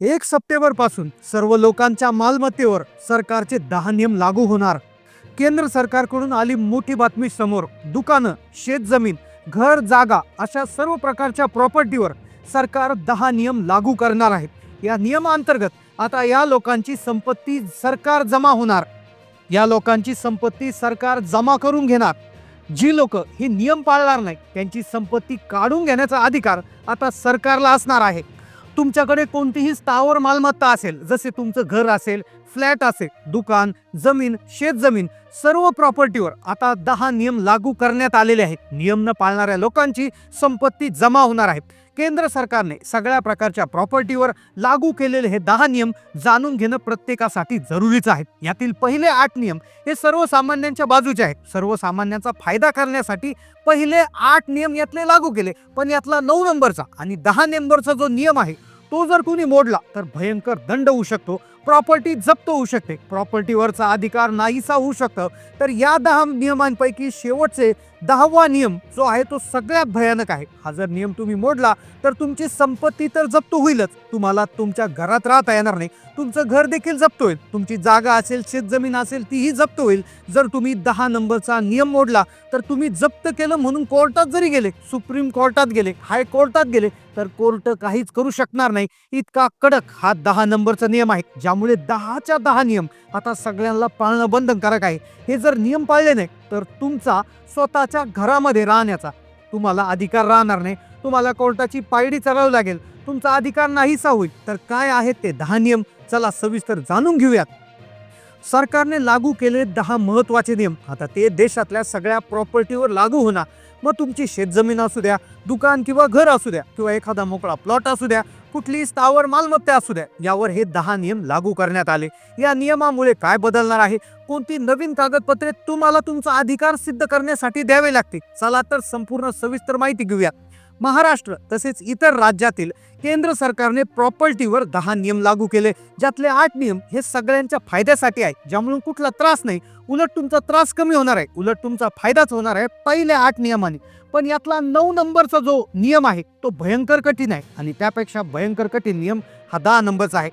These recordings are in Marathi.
एक सप्टेंबरपासून सर्व लोकांच्या मालमत्तेवर सरकारचे दहा नियम लागू होणार. केंद्र सरकारकडून आली मोठी बातमी समोर दुकानं शेतजमीन घर जागा अशा सर्व प्रकारच्या प्रॉपर्टीवर सरकार दहा नियम लागू करणार आहेत या नियमाअंतर्गत आता या लोकांची संपत्ती सरकार जमा होणार. या लोकांची संपत्ती सरकार जमा करून घेणार. जी लोक हे नियम पाळणार नाही त्यांची संपत्ती काढून घेण्याचा अधिकार आता सरकारला असणार आहे. तुमच्याकडे कोणतीही स्थावर मालमत्ता असेल जसे तुमचं घर असेल फ्लॅट असेल दुकान जमीन शेतजमीन सर्व प्रॉपर्टीवर आता दहा नियम लागू करण्यात आलेले आहेत. नियम न पाळणाऱ्या लोकांची संपत्ती जमा होणार आहे. केंद्र सरकारने सगळ्या प्रकारच्या प्रॉपर्टीवर लागू केलेले हे दहा नियम जाणून घेणं प्रत्येकासाठी जरुरीच आहे. यातील पहिले आठ नियम हे सर्वसामान्यांच्या बाजूचे आहेत. सर्वसामान्यांचा फायदा करण्यासाठी पहिले आठ नियम यातले लागू केले. पण यातला नऊ नंबरचा आणि दहा नंबरचा जो नियम आहे तो जर कुणी मोडला तर भयंकर दंड होऊ शकतो. प्रॉपर्टी जप्त होऊ शकते. प्रॉपर्टीवरचा अधिकार नाहीसा होऊ शकतं. तर या दहा नियमांपैकी शेवटचे दहावा नियम जो आहे तो सगळ्यात भयानक आहे. हा जर नियम तुम्ही मोडला तर तुमची संपत्ती तर जप्त होईलच. तुम्हाला तुमच्या घरात राहता येणार नाही. तुमचं घर देखील जप्त होईल. तुमची जागा असेल शेतजमीन असेल तीही जप्त होईल. जर तुम्ही दहा नंबरचा नियम मोडला तर तुम्ही जप्त केलं म्हणून कोर्टात जरी गेले सुप्रीम कोर्टात गेले हाय कोर्टात गेले तर कोर्ट काहीच करू शकणार नाही. इतका कडक हा दहा नंबरचा नियम आहे. ज्यामुळे दहाच्या दहा नियम आता सगळ्यांना पाळणं बंधनकारक आहे. हे जर नियम पाळले नाही तर तुमचा स्वतःच्या घरामध्ये राहण्याचा तुम्हाला अधिकार राहणार नाही. तुम्हाला कोर्टाची पायरी चालावी लागेल. तुमचा अधिकार नाहीसा होईल. तर काय आहेत ते दहा नियम? चला सविस्तर जाणून घेऊयात. सरकारने लागू केले दहा महत्त्वाचे नियम. आता ते देशातल्या सगळ्या प्रॉपर्टीवर लागू होणार. मग तुमची शेतजमीन असू द्या दुकान किंवा घर असू द्या किंवा एखादा मोकळा प्लॉट असू द्या कुठली स्थावर मालमत्ता असू द्या यावर हे दहा नियम लागू करण्यात आले. या नियमामुळे काय बदलणार आहे? कोणती नवीन कागदपत्रे तुम्हाला तुमचा अधिकार सिद्ध करण्यासाठी द्यावे लागते चला तर संपूर्ण सविस्तर माहिती घेऊया. महाराष्ट्र तसेच इतर राज्यातील केंद्र सरकारने प्रॉपर्टीवर दहा नियम लागू केले ज्यातले आठ नियम हे सगळ्यांच्या फायद्यासाठी आहे ज्यामुळे कुठला त्रास नाही. उलट तुमचा त्रास कमी होणार आहे. उलट तुमचा फायदाच होणार आहे पहिल्या आठ नियमाने. पण यातला नऊ नंबरचा जो नियम आहे तो भयंकर कठीण आहे. आणि त्यापेक्षा भयंकर कठीण नियम हा दहा नंबरचा आहे.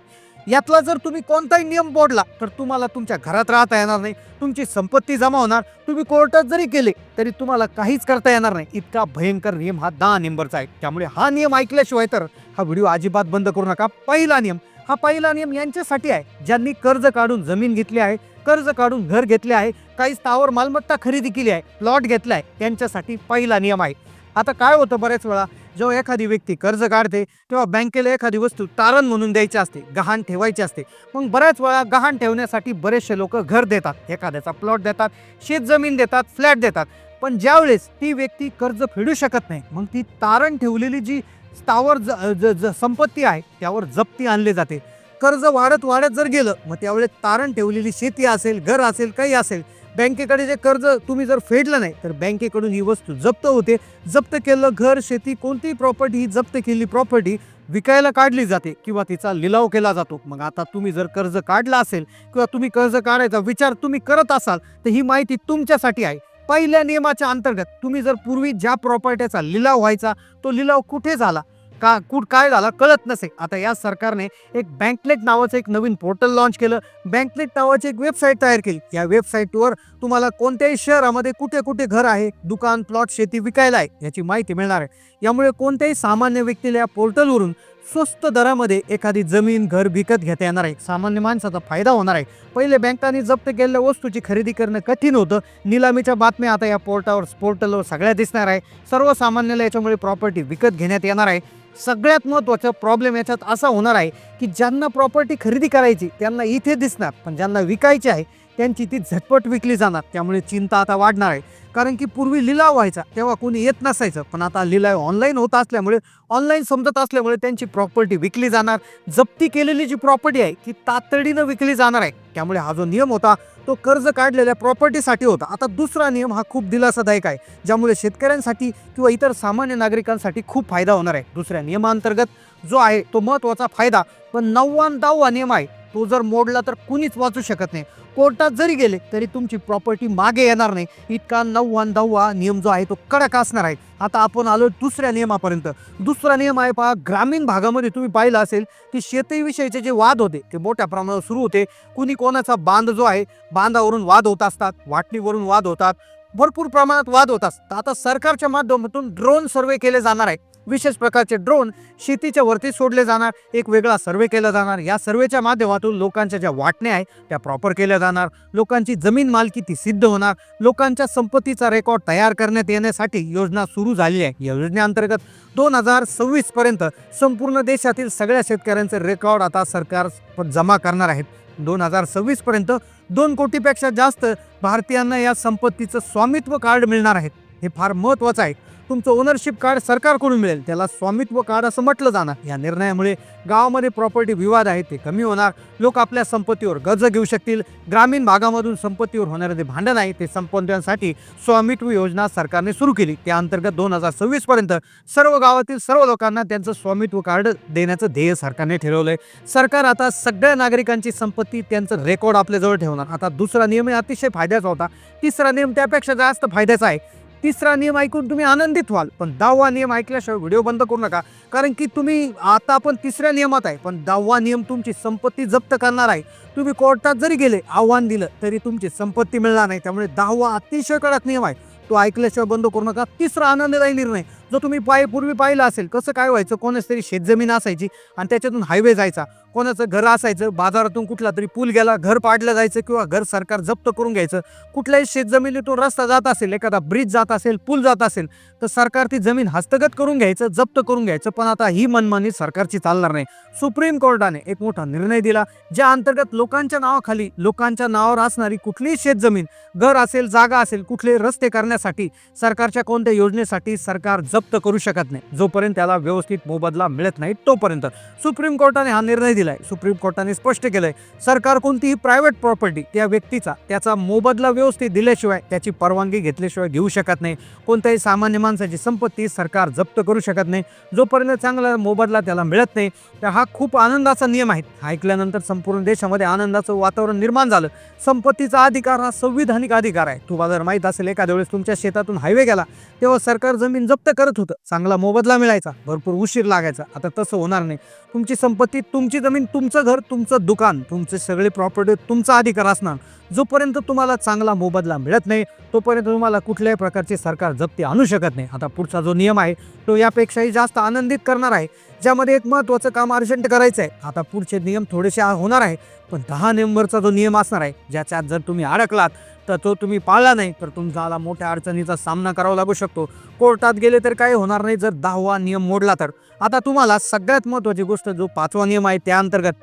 यातला जर तुम्ही कोणताही नियम मोडला तर तुम्हाला तुमच्या घरात राहता येणार नाही. तुमची संपत्ती जमा होणार. तुम्ही कोर्टात जरी केले तरी तुम्हाला काहीच करता येणार नाही. इतका भयंकर नियम हा दहा नंबरचा आहे. त्यामुळे हा नियम ऐकल्याशिवाय तर हा व्हिडिओ अजिबात बंद करू नका. पहिला नियम हा पहिला नियम यांच्यासाठी आहे. ज्यांनी कर्ज काढून जमीन घेतली आहे कर्ज काढून घर घेतले आहे काही स्थावर मालमत्ता खरेदी केली आहे प्लॉट घेतला आहे त्यांच्यासाठी पहिला नियम आहे. आता काय होतं बऱ्याच वेळा? जेव्हा एखादी व्यक्ती कर्ज काढते तेव्हा बँकेला एखादी वस्तू तारण म्हणून द्यायची असते गहाण ठेवायची असते. मग बऱ्याच वेळा गहाण ठेवण्यासाठी बरेचसे लोक घर देतात. एखाद्याचा प्लॉट देतात शेतजमीन देतात फ्लॅट देतात. पण ज्यावेळेस ती व्यक्ती कर्ज फेडू शकत नाही मग ती तारण ठेवलेली जी स्थावर ज, ज, ज, संपत्ती आहे त्यावर जप्ती आणली जाते. कर्ज वाढत वाढत जर गेलं मग त्यावेळेस तारण ठेवलेली शेती असेल घर असेल काही असेल बँकेकडे जे कर्ज तुम्ही जर फेडलं नाही तर बँकेकडून ही वस्तू जप्त होते. जप्त केलं घर शेती कोणतीही प्रॉपर्टी ही जप्त केलेली प्रॉपर्टी विकायला काढली जाते किंवा तिचा लिलाव केला जातो. मग आता तुम्ही जर कर्ज काढलं असेल किंवा तुम्ही कर्ज काढायचा विचार तुम्ही करत असाल तर ही माहिती तुमच्यासाठी आहे. पहिल्या नियमाच्या अंतर्गत तुम्ही जर पूर्वी ज्या प्रॉपर्टीचा लिलाव व्हायचा तो लिलाव कुठे झाला? का कुठ काय झाला कळत नसे. आता या सरकारने एक बँकलेट नावाचं एक नवीन पोर्टल लॉन्च केलं. बँकलेट नावाची एक वेबसाईट तयार केली. या वेबसाईटवर तुम्हाला कोणत्याही शहरामध्ये कुठे कुठे घर आहे दुकान प्लॉट शेती विकायला आहे याची माहिती मिळणार आहे. यामुळे कोणत्याही सामान्य व्यक्तीला या पोर्टलवरून स्वस्त दरामध्ये एखादी जमीन घर विकत घेता येणार आहे. सामान्य माणसाचा फायदा होणार आहे. पहिले बँकांनी जप्त केलेल्या वस्तूची खरेदी करणं कठीण होतं. निलामीच्या बातम्या आता या पोर्टावर पोर्टलवर सगळ्या दिसणार आहे. सर्वसामान्याला याच्यामुळे प्रॉपर्टी विकत घेण्यात येणार आहे. सगळ्यात महत्त्वाचा प्रॉब्लेम याच्यात असा होणार आहे की ज्यांना प्रॉपर्टी खरेदी करायची त्यांना इथे दिसणार पण ज्यांना विकायची आहे त्यांची ती झटपट विकली जाणार. त्यामुळे चिंता आता वाढणार आहे. कारण की पूर्वी लिलाव व्हायचा तेव्हा कोणी येत नसायचं. पण आता लिलाव ऑनलाईन होत असल्यामुळे ऑनलाईन समजत असल्यामुळे त्यांची प्रॉपर्टी विकली जाणार. जप्ती केलेली जी प्रॉपर्टी आहे ती तातडीनं विकली जाणार आहे. त्यामुळे हा जो नियम होता तो कर्ज काढलेल्या प्रॉपर्टीसाठी होता. आता दुसरा नियम हा खूप दिलासादायक आहे ज्यामुळे शेतकऱ्यांसाठी किंवा इतर सामान्य नागरिकांसाठी खूप फायदा होणार आहे. दुसऱ्या नियमांतर्गत जो आहे तो महत्त्वाचा फायदा पण नववा दहावा नियम आहे तो जर मोडला तर कुणीच वाचू शकत नाही. कोर्टात जरी गेले तरी तुमची प्रॉपर्टी मागे येणार नाही. इतका नववा आणि दहावा नियम जो आहे तो कडक असणार आहे. आता आपण आलो दुसऱ्या नियमापर्यंत. दुसरा नियम आहे पहा ग्रामीण भागामध्ये तुम्ही पाहिलं असेल की शेतीविषयीचे जे वाद होते ते मोठ्या प्रमाणावर सुरू होते. कुणी कोणाचा बांध जो आहे बांधावरून वाद होत असतात वाटणीवरून वाद होतात. भरपूर प्रमाणात वाद होत असतात. आता सरकारच्या माध्यमातून ड्रोन सर्वे केले जाणार आहे. विशेष प्रकारचे ड्रोन शेतीच्या वरती सोडले जाणार. एक वेगळा सर्वे केला जाणार. या सर्वेच्या माध्यमातून लोकांच्या ज्या वाटण्या आहे त्या प्रॉपर केल्या जाणार. लोकांची जमीन मालकी ती सिद्ध होणार. लोकांच्या संपत्तीचा रेकॉर्ड तयार करण्यात येण्यासाठी योजना सुरू झाली आहे. या योजनेअंतर्गत दोन हजार सव्वीसपर्यंत संपूर्ण देशातील सगळ्या शेतकऱ्यांचे रेकॉर्ड आता सरकार जमा करणार आहेत. दोन हजार सव्वीसपर्यंत दोन कोटीपेक्षा जास्त भारतीयांना या संपत्तीचं स्वामित्व कार्ड मिळणार आहे. हे फार महत्त्वाचं आहे. तुमचं ओनरशिप कार्ड सरकारकडून मिळेल. त्याला स्वामित्व कार्ड असं म्हटलं जाणार. या निर्णयामुळे गावामध्ये प्रॉपर्टी विवाद आहेत ते कमी होणार. लोक आपल्या संपत्तीवर गज घेऊ शकतील. ग्रामीण भागामधून संपत्तीवर होणारे जे भांडण आहे ते संपवण्यासाठी स्वामित्व योजना सरकारने सुरू केली. त्या अंतर्गत दोन हजार सव्वीस पर्यंत सर्व गावातील सर्व लोकांना त्यांचं स्वामित्व कार्ड देण्याचं ध्येय सरकारने ठरवलंय. सरकार आता सगळ्या नागरिकांची संपत्ती त्यांचं रेकॉर्ड आपल्याजवळ ठेवणार. आता दुसरा नियम हे अतिशय फायद्याचा होता. तिसरा नियम त्यापेक्षा जास्त फायद्याचा आहे. तिसरा नियम ऐकून तुम्ही आनंदित व्हाल. पण दहावा नियम ऐकल्याशिवाय व्हिडिओ बंद करू नका. कारण की तुम्ही आता आपण तिसऱ्या नियमात आहे पण दहावा नियम तुमची संपत्ती जप्त करणार आहे. तुम्ही कोर्टात जरी गेले आव्हान दिलं तरी तुमची संपत्ती मिळणार नाही. त्यामुळे दहावा अतिशय कडक नियम आहे. तो ऐकल्याशिवाय बंद करू नका. तिसरा आनंददायी निर्णय. जो तुम्ही पाय पूर्वी पाहिला असेल कसं काय व्हायचं कोणाच तरी शेतजमीन असायची आणि त्याच्यातून हायवे जायचा. कोणाचं घर असायचं बाजारातून कुठला तरी पूल गेला घर पाडलं जायचं किंवा घर सरकार जप्त करून घ्यायचं कुठल्याही शेतजमिनीतून रस्ता जात असेल एखादा ब्रिज जात असेल पूल जात असेल तर सरकार ती जमीन हस्तगत करून घ्यायचं जप्त करून घ्यायचं पण आता ही मनमानी सरकारची चालणार नाही. सुप्रीम कोर्टाने एक मोठा निर्णय दिला ज्या अंतर्गत लोकांच्या नावाखाली लोकांच्या नावावर असणारी कुठलीही शेतजमीन घर असेल जागा असेल कुठले रस्ते करण्यासाठी सरकारच्या कोणत्या योजनेसाठी सरकार जप्त करू शकत नाही. जोपर्यंत त्याला व्यवस्थित मोबदला मिळत नाही तोपर्यंत. सुप्रीम कोर्टाने हा निर्णय दिला. दिलाय सुप्रीम कोर्टाने स्पष्ट केलंय. सरकार कोणतीही प्रायव्हेट प्रॉपर्टी त्या व्यक्तीचा त्याचा मोबदला व्यवस्थित दिल्याशिवाय त्याची परवानगी घेतल्याशिवाय घेऊ शकत नाही. कोणत्याही सामान्य माणसाची संपत्ती सरकार जप्त करू शकत नाही. जोपर्यंत चांगला मोबदला त्याला मिळत नाही तर हा खूप आनंदाचा नियम आहे. हा ऐकल्यानंतर संपूर्ण देशामध्ये आनंदाचं वातावरण निर्माण झालं. संपत्तीचा अधिकार हा संविधानिक अधिकार आहे. तुम्हाला जर माहीत असेल एखाद्या वेळेस तुमच्या शेतातून हायवे गेला तेव्हा सरकार जमीन जप्त करत होतं. चांगला मोबदला मिळायचा. भरपूर उशीर लागायचा. आता तसं होणार नाही. तुमची संपत्ती तुमची जमीन तुमचं घर तुमचं दुकान तुमचे सगळे प्रॉपर्टी तुमचा अधिकार असणार. जोपर्यंत तुम्हाला चांगला मोबदला मिळत नाही तोपर्यंत तुम्हाला कुठल्याही प्रकारचे सरकार जप्ती आणू शकत नाही. आता पुढचा जो नियम आहे तो यापेक्षाही जास्त आनंदित करणार आहे ज्यामध्ये एक महत्त्वाचं काम अर्जंट करायचं आहे. आता पुढचे नियम थोडेसे होणार आहे पण दहा नोव्हेंबरचा जो नियम असणार आहे ज्याच्यात जर तुम्ही अडकलात तर तो तुम्ही पाळला नाही तर तुमचा मोठ्या अडचणीचा सामना करावा लागू शकतो. कोर्टात गेले तर काही होणार नाही जर दहावा नियम मोडला तर. आता तुम्हाला सगळ्यात महत्त्वाची गोष्ट जो पाचवा नियम आहे त्या अंतर्गत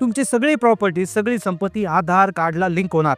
तुमची सगळी प्रॉपर्टी सगळी संपत्ती आधार कार्डला लिंक होणार.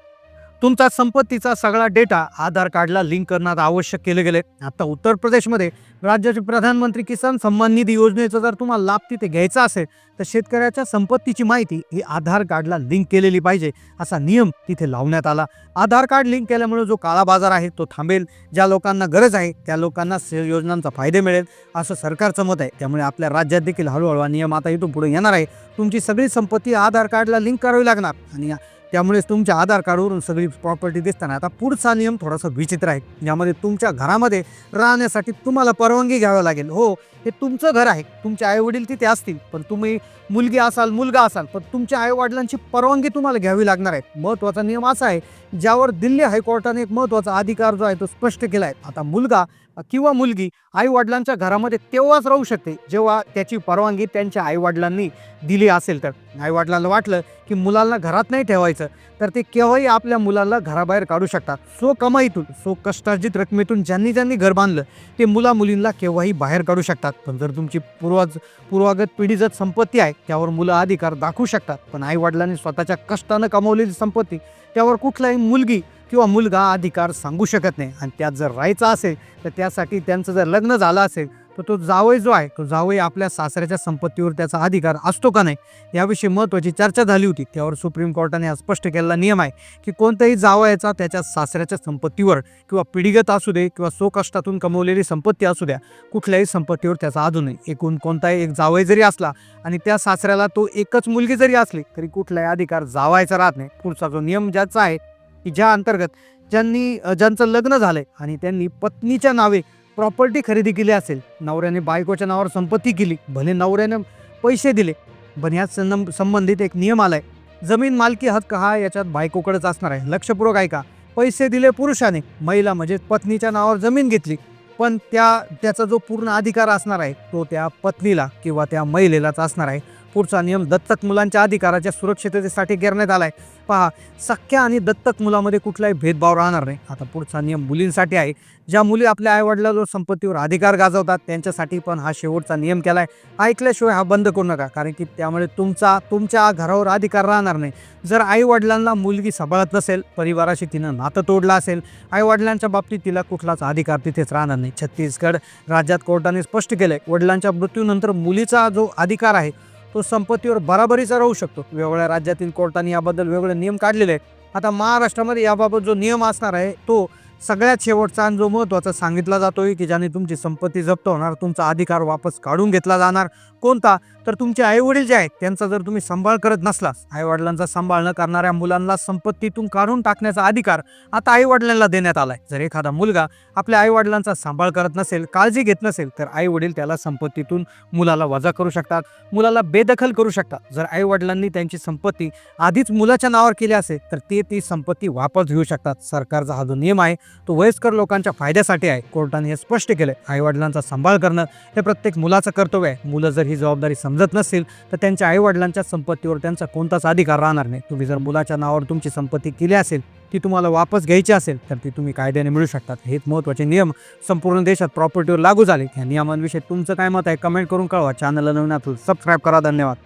तुमचा संपत्तीचा सगळा डेटा आधार कार्डला लिंक करण्यात आवश्यक केले गेले. आता उत्तर प्रदेशमध्ये राज्याचे प्रधानमंत्री किसान सन्मान निधी योजनेचा जर तुम्हाला लाभ तिथे घ्यायचा असेल तर शेतकऱ्याच्या संपत्तीची माहिती ही आधार कार्डला लिंक केलेली पाहिजे असा नियम तिथे लावण्यात आला. आधार कार्ड लिंक केल्यामुळे जो काळा बाजार आहे तो थांबेल. ज्या लोकांना गरज आहे त्या लोकांना योजनांचा फायदे मिळेल असं सरकारचं मत आहे. त्यामुळे आपल्या राज्यात देखील हळूहळू नियम आता इथून पुढे येणार आहे. तुमची सगळी संपत्ती आधार कार्डला लिंक करावी लागणार. आणि त्यामुळेच तुमच्या आधार कार्डवरून सगळी प्रॉपर्टी दिसताना आता पुढचा नियम थोडासा विचित्र आहे. ज्यामध्ये तुमच्या घरामध्ये राहण्यासाठी तुम्हाला परवानगी घ्यावी लागेल. हो हे तुमचं घर आहे. तुमचे आईवडील तिथे असतील पण तुम्ही मुलगी असाल मुलगा असाल पण तुमच्या आईवडिलांची परवानगी तुम्हाला घ्यावी लागणार आहे. महत्त्वाचा नियम असा आहे ज्यावर दिल्ली हायकोर्टाने एक महत्त्वाचा अधिकार जो आहे तो स्पष्ट केला आहे. आता मुलगा किंवा मुलगी आई वडिलांच्या घरामध्ये तेव्हाच राहू शकते जेव्हा त्याची परवानगी त्यांच्या आईवडिलांनी दिली असेल तर. आईवडिलांना वाटलं की मुलांना घरात नाही ठेवायचं तर ते केव्हाही आपल्या मुलाला घराबाहेर काढू शकतात. सो कमाईतून सो कष्टार्जित रकमेतून ज्यांनी ज्यांनी घर बांधलं ते मुला मुलींना केव्हाही बाहेर काढू शकतात. पण जर तुमची पूर्वज पूर्वागत पिढी जर संपत्ती आहे त्यावर मुलं अधिकार दाखवू शकतात. पण आईवडिलांनी स्वतःच्या कष्टानं कमवलेली संपत्ती त्यावर कुठलाही मुलगी किंवा मुलगा अधिकार सांगू शकत नाही. आणि त्यात जर राहायचं असेल तर त्यासाठी त्यांचं जर लग्न झालं असेल तर तो जावई जो आहे तो जावई आपल्या सासऱ्याच्या संपत्तीवर त्याचा अधिकार असतो का नाही याविषयी महत्त्वाची चर्चा झाली होती. त्यावर सुप्रीम कोर्टाने हा स्पष्ट केलेला नियम आहे की कोणत्याही जावयाचा त्याच्या सासऱ्याच्या संपत्तीवर किंवा पिढीगत असू दे किंवा स्वकष्टातून कमवलेली संपत्ती असू द्या कुठल्याही संपत्तीवर त्याचा आधू नाही. एकूण कोणताही एक जावई जरी असला आणि त्या सासऱ्याला तो एकच मुलगी जरी असली तरी कुठलाही अधिकार जावायचा राहत नाही. पुढचा जो नियम ज्याचा आहे की ज्या अंतर्गत ज्यांनी ज्यांचं लग्न झालंय आणि त्यांनी पत्नीच्या नावे प्रॉपर्टी खरेदी केली असेल नवऱ्याने बायकोच्या नावावर संपत्ती केली भले नवऱ्याने पैसे दिले पण ह्या संबंधित एक नियम आलाय. जमीन मालकी हक्क हा याच्यात बायकोकडेच असणार आहे. लक्षपूर्वक ऐका. पैसे दिले पुरुषाने महिला म्हणजे पत्नीच्या नावावर जमीन घेतली पण त्या त्याचा जो पूर्ण अधिकार असणार आहे तो त्या पत्नीला किंवा त्या महिलेलाच असणार आहे. पुढचा नियम दत्तक मुलांच्या अधिकाराच्या सुरक्षिततेसाठी घेरण्यात आला आहे पहा सख्या आणि दत्तक मुलामध्ये कुठलाही भेदभाव राहणार नाही. आता पुढचा नियम मुलींसाठी आहे. ज्या मुली आपल्या आईवडिलांवर संपत्तीवर अधिकार गाजवतात त्यांच्यासाठी पण हा शेवटचा नियम केला आहे ऐकल्याशिवाय हा बंद करू नका कारण की त्यामुळे तुमचा तुमच्या घरावर अधिकार राहणार नाही. जर आईवडिलांना मुलगी सांभाळत नसेल परिवाराशी तिनं नातं तोडलं असेल आईवडिलांच्या बाबतीत तिला कुठलाच अधिकार तिथेच राहणार नाही. छत्तीसगड राज्यात कोर्टाने स्पष्ट केलं आहे वडिलांच्या मृत्यूनंतर मुलीचा जो अधिकार आहे तो संपत्तीवर बराबरीचा राहू शकतो. वेगवेगळ्या राज्यातील कोर्टाने याबद्दल वेगवेगळे नियम काढलेले आहेत. आता महाराष्ट्रामध्ये याबाबत जो नियम असणार आहे तो सगळ्यात शेवटचा आणि जो महत्त्वाचा सांगितला जातोय की ज्याने तुमची संपत्ती जप्त होणार तुमचा अधिकार वापस काढून घेतला जाणार. कोणता? तर तुमचे आईवडील जे आहेत त्यांचा जर तुम्ही सांभाळ करत नसलास आईवडिलांचा सांभाळ न करणाऱ्या मुलांना संपत्तीतून काढून टाकण्याचा अधिकार आता आईवडिलांना देण्यात आलाय. जर एखादा मुलगा आपल्या आईवडिलांचा सांभाळ करत नसेल काळजी घेत नसेल तर आईवडील त्याला संपत्तीतून मुलाला वजा करू शकतात मुलाला बेदखल करू शकतात. जर आईवडिलांनी त्यांची संपत्ती आधीच मुलाच्या नावावर केली असेल तर ते ती संपत्ती वापस घेऊ शकतात. सरकारचा हा जो नियम आहे तो वयस्कर लोकांच्या फायद्यासाठी आहे. कोर्टाने हे स्पष्ट केलंय. आईवडिलांचा सांभाळ करणं हे प्रत्येक मुलाचं कर्तव्य आहे. मुलं जर ही जबाबदारी समजत नसेल तर त्यांच्या आईवडिलांच्या संपत्तीवर त्यांचा कोणताच अधिकार राहणार नाही. तुम्ही जर मुलाच्या नावावर तुमची संपत्ती केली असेल ती तुम्हाला वापस घ्यायची असेल तर ती तुम्ही कायद्याने मिळू शकतात. हेच महत्त्वाचे नियम संपूर्ण देशात प्रॉपर्टीवर लागू झाले. या नियमांविषयी तुमचं काय मत आहे कमेंट करून कळवा. चॅनलला नवीन सबस्क्राईब करा. धन्यवाद.